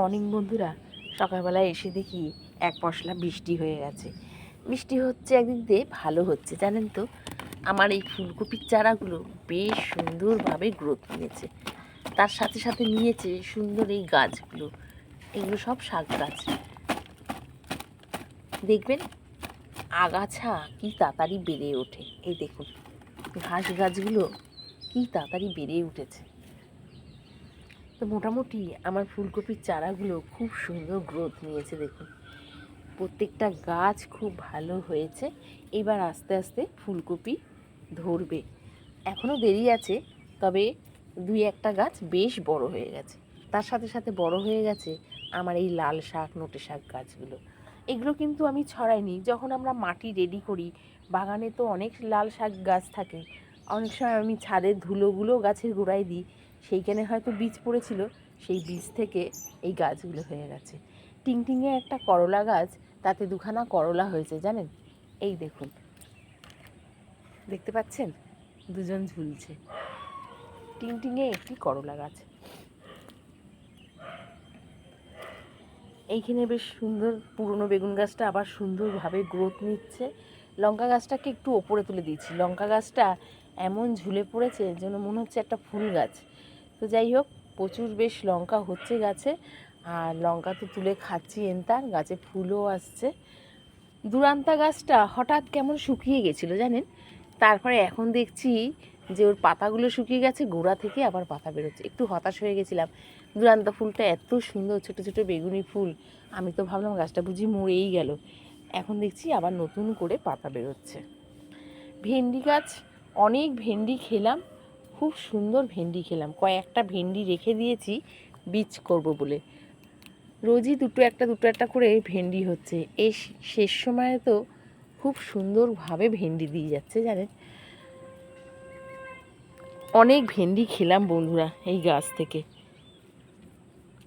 Morning বন্ধুরা, সকালবেলায় এসে দেখি এক পশলা বৃষ্টি হয়ে গেছে। বৃষ্টি হচ্ছে একদিক দিয়ে ভালো হচ্ছে, জানেন তো? আমার এই ফুলকপির চারাগুলো বেশ সুন্দরভাবে গ্রোথ নিয়েছে। তার সাথে সাথে নিয়েছে সুন্দর এই গাছগুলো। এগুলো সব শাক গাছ দেখবেন, আগাছা কি তাড়াতাড়ি বেড়ে ওঠে। এই দেখুন, ঘাস গাছগুলো কি তাড়াতাড়ি বেড়ে উঠেছে। তো মোটামুটি আমার ফুলকপির চারাগুলো খুব সুন্দর গ্রোথ নিয়েছে দেখুন। প্রত্যেকটা গাছ খুব ভালো হয়েছে। এবার আস্তে আস্তে ফুলকপি ধরবে। এখনও দেরি আছে, তবে দুই একটা গাছ বেশ বড় হয়ে গেছে। তার সাথে সাথে বড় হয়ে গেছে আমার এই লাল শাক, নোটে শাক গাছগুলো। এগুলো কিন্তু আমি ছড়াইনি। যখন আমরা মাটি রেডি করি, বাগানে তো অনেক লাল শাক গাছ থাকে। অনেক সময় আমি ছাদের ধুলোগুলো গাছের গোড়ায় দিই, সেইখানে হয়তো বীজ পড়েছিল, সেই বীজ থেকে এই গাছগুলো হয়ে গেছে। টিংটিংয়ে একটা করলা গাছ, তাতে দুখানা করলা হয়েছে, জানেন? এই দেখুন। দেখতে পাচ্ছেন? দুজন ঝুলছে। টিংটিংয়ে একটি করলা গাছ। এইখানে বেশ সুন্দর পুরনো বেগুন গাছটা আবার সুন্দরভাবে গ্রোথ নিচ্ছে। লঙ্কা গাছটাকে একটু ওপরে তুলে দিয়েছি। লঙ্কা গাছটা এমন ঝুলে পড়েছে যেন মনে হচ্ছে একটা ফুল গাছ। তো যাই হোক, প্রচুর বেশ লঙ্কা হচ্ছে গাছে, আর লঙ্কা তো তুলে খাচ্ছি এনতার গাছে ফুলও আসছে। দুরান্তা গাছটা হঠাৎ কেমন শুকিয়ে গেছিল জানেন? তারপরে এখন দেখছি যে ওর পাতাগুলো শুকিয়ে গেছে, গোড়া থেকে আবার পাতা বেরোচ্ছে। একটু হতাশ হয়ে গেছিলাম। দুরান্তা ফুলটা এত সুন্দর, ছোটো ছোটো বেগুনি ফুল। আমি তো ভাবলাম গাছটা বুঝি মরেই গেল। এখন দেখছি আবার নতুন করে পাতা বেরোচ্ছে। ভেন্ডি গাছ অনেক ভেন্ডি খেলাম, খুব সুন্দর ভেন্ডি খেলাম। কয়েকটা ভেন্ডি রেখে দিয়েছি, বীজ করব বলে। রোজই দুটো একটা দুটো একটা করে ভেন্ডি হচ্ছে। এই শেষ সময়ে তো খুব সুন্দরভাবে ভেন্ডি দিয়ে যাচ্ছে, জানেন? অনেক ভেন্ডি খেলাম বন্ধুরা এই গাছ থেকে।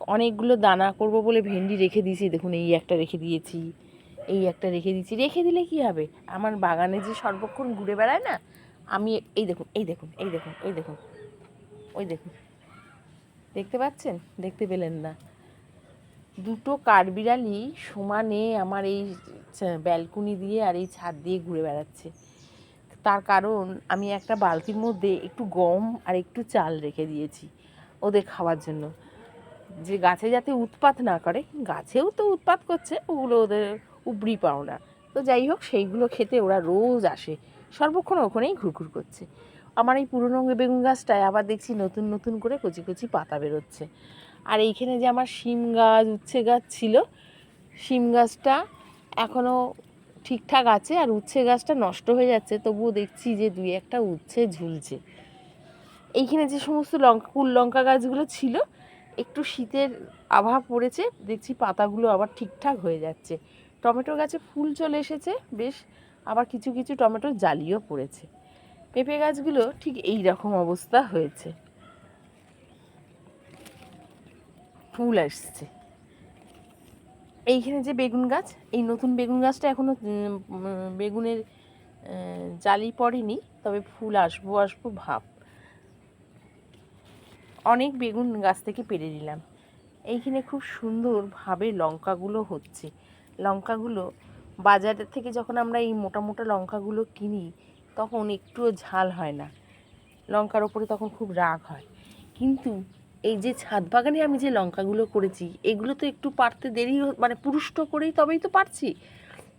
অনেকগুলো দানা করব বলে ভেন্ডি রেখে দিয়েছি, দেখুন এই একটা রেখে দিয়েছি, এই একটা রেখে দিয়েছি। রেখে দিলে কি হবে? আমার বাগানে যে সর্বক্ষণ ঘুরে বেড়ায় না আমি, এই দেখুন এই দেখুন এই দেখুন এই দেখুন, ওই দেখুন। দেখতে পাচ্ছেন? দেখতে পেলেন না। দুটো কাঠবিড়ালি সমানে আমার এই ব্যালকনি দিয়ে আর এই ছাদ দিয়ে ঘুরে বেড়াচ্ছে। তার কারণ আমি একটা বালতির মধ্যে একটু গম আর একটু চাল রেখে দিয়েছি ওদের খাওয়ার জন্য। যে গাছে যাতে উৎপাত না করে, গাছেও তো উৎপাত করছে, ওগুলো ওদের উবড়ি পাও না তো যাই হোক, সেইগুলো খেতে ওরা রোজ আসে। সর্বক্ষণ ওখানেই ঘুরঘুর করছে। আমার এই পুরনো বেগুন গাছটায় আবার দেখছি নতুন নতুন করে কচি কচি পাতা বেরোচ্ছে। আর এইখানে যে আমার শিম গাছ, উচ্ছে গাছ ছিল, শিম গাছটা এখনও ঠিকঠাক আছে আর উচ্ছে গাছটা নষ্ট হয়ে যাচ্ছে, তবুও দেখছি যে দুই একটা উচ্ছে ঝুলছে। এইখানে যে সমস্ত লঙ্কা, কুল লঙ্কা গাছগুলো ছিল, একটু শীতের আভা পড়েছে, দেখছি পাতাগুলো আবার ঠিকঠাক হয়ে যাচ্ছে। টমেটো গাছে ফুল চলে এসেছে, বেশ আবার কিছু কিছু টমেটো জালিও পড়েছে। পেঁপে গাছগুলো ঠিক এই রকম অবস্থা হয়েছে। ফুল আসছে। এইখানে যে বেগুন গাছ, এই নতুন বেগুন গাছটা এখনও বেগুনের জালি পড়েনি, তবে ফুল আসব আসব ভাব। অনেক বেগুন গাছ থেকে পেরে নিলাম। এইখানে খুব সুন্দরভাবে লঙ্কাগুলো হচ্ছে। লঙ্কাগুলো বাজারের থেকে যখন আমরা এই মোটা মোটা লঙ্কাগুলো কিনি, তখন একটুও ঝাল হয় না। লঙ্কার ওপরে তখন খুব রাগ হয়। কিন্তু এই যে ছাদ বাগানে আমি যে লঙ্কাগুলো করেছি, এগুলো তো একটু পারতে দেরি মানে পুরুষ্ট করেই তবেই তো পারছি।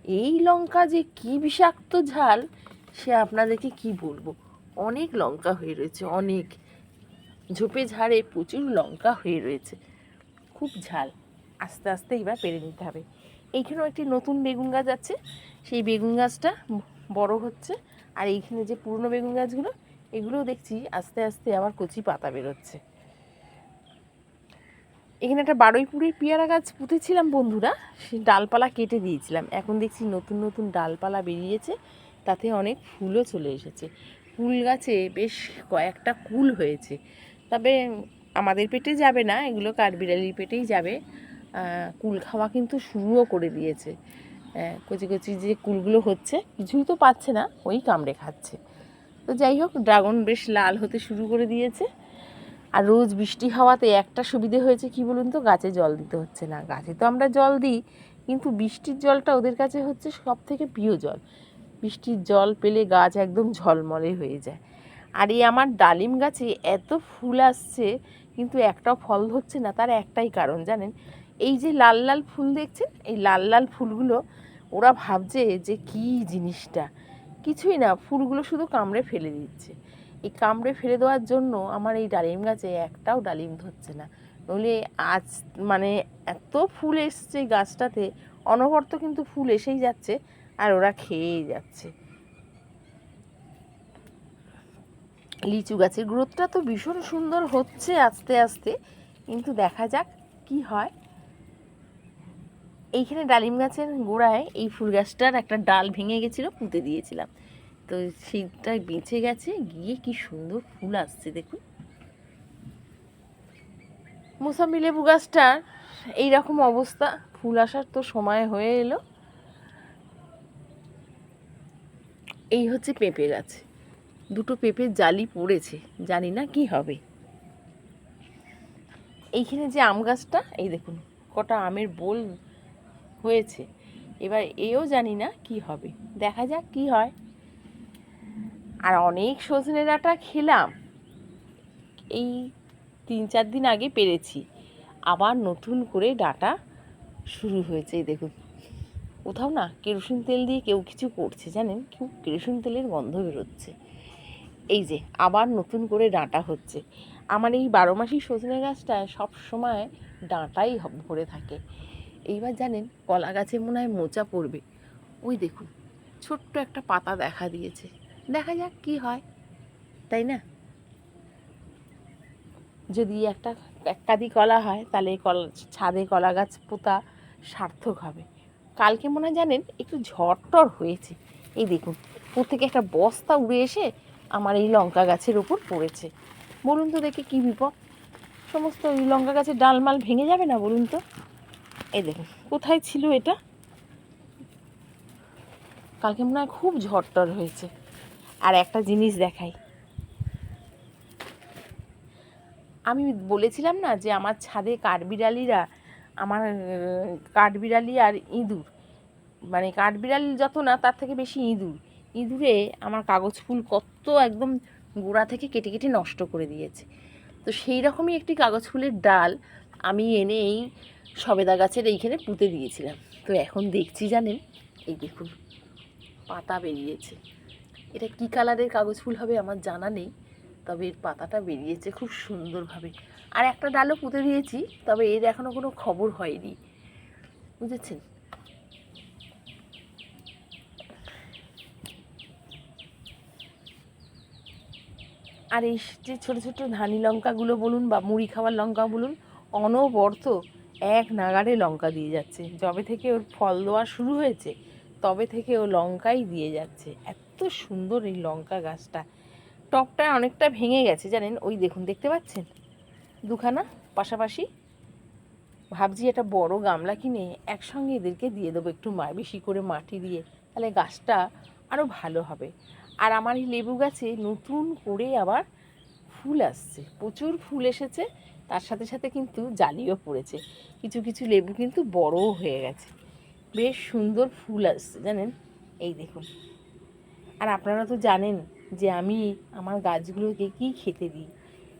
এই লঙ্কা যে কি বিষাক্ত ঝাল, সে আপনাদেরকে কি বলব? অনেক লঙ্কা হয়ে রয়েছে, অনেক। ঝোপে ঝাড়ে প্রচুর লঙ্কা হয়ে রয়েছে। খুব ঝাল। আস্তে আস্তে এবার পেরে নিতে হবে। এইখানেও একটি নতুন বেগুন গাছ আছে। সেই বেগুন গাছটা বড় হচ্ছে আর এইখানে যে পুরনো বেগুন গাছগুলো, এগুলোও দেখছি আস্তে আস্তে আবার কচি পাতা বেরোচ্ছে। এখানে একটা বারুইপুরের পেয়ারা গাছ পুঁতেছিলাম বন্ধুরা, সে ডালপালা কেটে দিয়েছিলাম। এখন দেখছি নতুন নতুন ডালপালা বেরিয়েছে, তাতে অনেক ফুলও চলে এসেছে। কুল গাছে বেশ কয়েকটা কুল হয়েছে। তবে আমাদের পেটে যাবে না, এগুলো কাঠবিড়ালির পেটেই যাবে। কুল খাওয়া কিন্তু শুরুও করে দিয়েছে। কচি কচি যে কুলগুলো হচ্ছে, কিছুই তো পাচ্ছে না, ওই কামড়ে খাচ্ছে। তো যাই হোক, ড্রাগন বেশ লাল হতে শুরু করে দিয়েছে। আর রোজ বৃষ্টি হওয়াতে একটা সুবিধে হয়েছে কি বলুন তো, গাছে জল দিতে হচ্ছে না। গাছে তো আমরা জল দিই, কিন্তু বৃষ্টির জলটা ওদের কাছে হচ্ছে সব থেকে প্রিয় জল। বৃষ্টির জল পেলে গাছ একদম ঝলমলে হয়ে যায়। আর এই আমার ডালিম গাছে এত ফুল আসছে, কিন্তু একটাও ফল ধরছে না, তার একটাই কারণ জানেন? এই যে লাল লাল ফুল দেখছেন? এই লাল লাল ফুলগুলো ওরা ভাবছে যে কি জিনিসটা? কিছুই না, ফুলগুলো শুধু কামড়ে ফেলে দিচ্ছে। এই কামড়ে ফেলে দেওয়ার জন্য আমার এই ডালিম গাছে একটাও ডালিম ধরছে না। নইলে আজ মানে এত ফুল এসছে গাছটাতে, অনবরত কিন্তু ফুল এসেই যাচ্ছে আর ওরা খেয়েই যাচ্ছে। লিচু গাছের গ্রোথটা তো ভীষণ সুন্দর হচ্ছে আস্তে আস্তে, কিন্তু দেখা যাক কি হয়। এইখানে ডালিম গাছের গোড়ায় এই ফুল গাছটার একটা ডাল ভেঙে গেছিল, পুঁতে দিয়েছিলাম। তো সেইটা বেঁচে গেছে, গিয়ে কি সুন্দর ফুল আসছে দেখুন। মোসাম্বি লেবু গাছটার এইরকম অবস্থা, ফুল আসার তো সময় হয়ে এলো। এই হচ্ছে পেঁপে গাছ। দুটো পেঁপের জালি পড়েছে, জানি না কি হবে। এইখানে যে আম গাছটা, এই দেখুন, কটা আমের বোল হয়েছে। এবার এও জানি না কি হবে। দেখা যাক কি হয়। আর অনেক সজনে ডাঁটা খেলাম। এই তিন চার দিন আগে পেরেছি। আবার নতুন করে ডাটা শুরু হয়েছে দেখুন। কোথাও না কেরোসিন তেল দিয়ে কেউ কিছু করছে, জানেন? কেউ কেরোসিন তেলের গন্ধ বেরোচ্ছে। এই যে, আবার নতুন করে ডাঁটা হচ্ছে। আমার এই বারো মাসি সজনে গাছটা সব সময় ডাঁটাই ভরে থাকে। এইবার জানেন কলা গাছে মনে হয় মোচা পড়বে। ওই দেখুন, ছোট্ট একটা পাতা দেখা দিয়েছে। দেখা যাক কি হয়, তাই না? যদি একটা একাদি কলা হয়, তাহলে কলা ছাদে কলা গাছ পোতা সার্থক হবে। কালকে মনে হয় জানেন একটু ঝড় টর হয়েছে। এই দেখুন ওর থেকে একটা বস্তা উড়ে এসে আমার এই লঙ্কা গাছের ওপর পড়েছে। বলুন তো দেখে কী বিপদ। সমস্ত ওই লঙ্কা গাছের ডালমাল ভেঙে যাবে না বলুন তো? এই দেখুন, কোথায় ছিল এটা? কালকে মনে হয় খুব ঝড়টর হয়েছে। আর একটা জিনিস দেখাই। আমি বলেছিলাম না যে আমার ছাদে কাঠবিড়ালিরা, আমার কাঠবিড়ালি আর ইঁদুর। মানে কাঠবিড়াল যত না, তার থেকে বেশি ইঁদুর। ইঁদুরে আমার কাগজ ফুল কত একদম গোড়া থেকে কেটে কেটে নষ্ট করে দিয়েছে। তো সেই রকমই একটি কাগজ ফুলের ডাল আমি এনে এই সবেদা গাছের এইখানে পুঁতে দিয়েছিলাম। তো এখন দেখছি জানেন, এই দেখুন, পাতা বেরিয়েছে। এটা কি কালারের কাগজ ফুল হবে আমার জানা নেই, তবে এর পাতাটা বেরিয়েছে খুব সুন্দরভাবে। আর একটা ডালও পুঁতে দিয়েছি, তবে এর এখনও কোনো খবর হয়নি। বুঝেছেন? আর এই যে ছোটো ছোটো ধানি লঙ্কাগুলো বলুন বা মুড়ি খাওয়ার লঙ্কা বলুন অনবরত এক নাগাড়ে লঙ্কা দিয়ে যাচ্ছে। যবে থেকে ওর ফল দেওয়া শুরু হয়েছে, তবে থেকে ও লঙ্কাই দিয়ে যাচ্ছে। এত সুন্দর এই লঙ্কা গাছটা। টপটা অনেকটা ভেঙে গেছে, জানেন? ওই দেখুন, দেখতে পাচ্ছেন? দুখানা, পাশাপাশি। ভাবছি একটা বড় গামলা কিনে একসঙ্গে এদেরকে দিয়ে দেবো একটু মা, বেশি করে মাটি দিয়ে। তাহলে গাছটা আরও ভালো হবে। আর আমার এই লেবু গাছে নতুন করে আবার ফুল আসছে। প্রচুর ফুল এসেছে। তার সাথে সাথে কিন্তু জালিও পড়েছে। কিছু কিছু লেবু কিন্তু বড়ও হয়ে গেছে। বেশ সুন্দর ফুল আসছে, জানেন? এই দেখুন। আর আপনারা তো জানেন যে আমি আমার গাছগুলোকে কী খেতে দিই?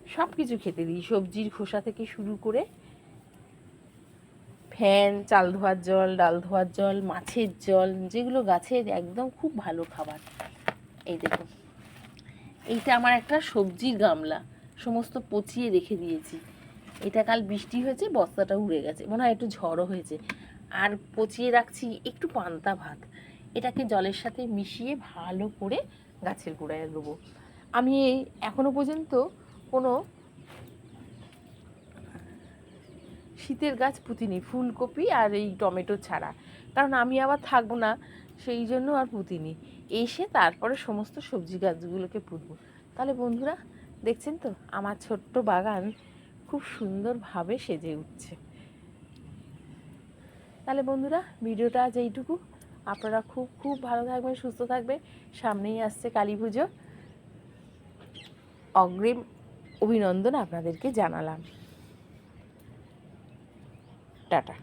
সব কিছু খেতে দিই। সবজির খোসা থেকে শুরু করে ফ্যান, চাল ধোয়ার জল, ডাল ধোয়ার জল, মাছের জল, যেগুলো গাছের একদম খুব ভালো খাবার। এই দেখুন। এইটা আমার একটা সবজির গামলা। সমস্ত পচিয়ে রেখে দিয়েছি। এটা কাল বৃষ্টি হয়েছে, বস্তাটা উড়ে গেছে, মনে হয় একটু ঝড়ও হয়েছে। আর পচিয়ে রাখছি একটু পান্তা ভাত। এটাকে জলের সাথে মিশিয়ে ভালো করে গাছের গোড়ায় দেবো আমি এখনও পর্যন্ত কোনো শীতের গাছ পুঁতিনি, ফুলকপি আর এই টমেটো ছাড়া। কারণ আমি আবার থাকব না, সেই জন্য আর পুঁতিনি। এসে তারপরে সমস্ত সবজি গাছগুলোকে পুঁতবো। তাহলে বন্ধুরা, দেখছেন তো? আমার ছোট্ট বাগান খুব সুন্দরভাবে সেজে উঠছে। তাহলে বন্ধুরা, ভিডিওটা আজ এইটুকু। আপনারা খুব খুব ভালো থাকবেন, সুস্থ থাকবে সামনেই আসছে কালী পুজো। অগ্রিম অভিনন্দন আপনাদেরকে জানালাম। টাটা।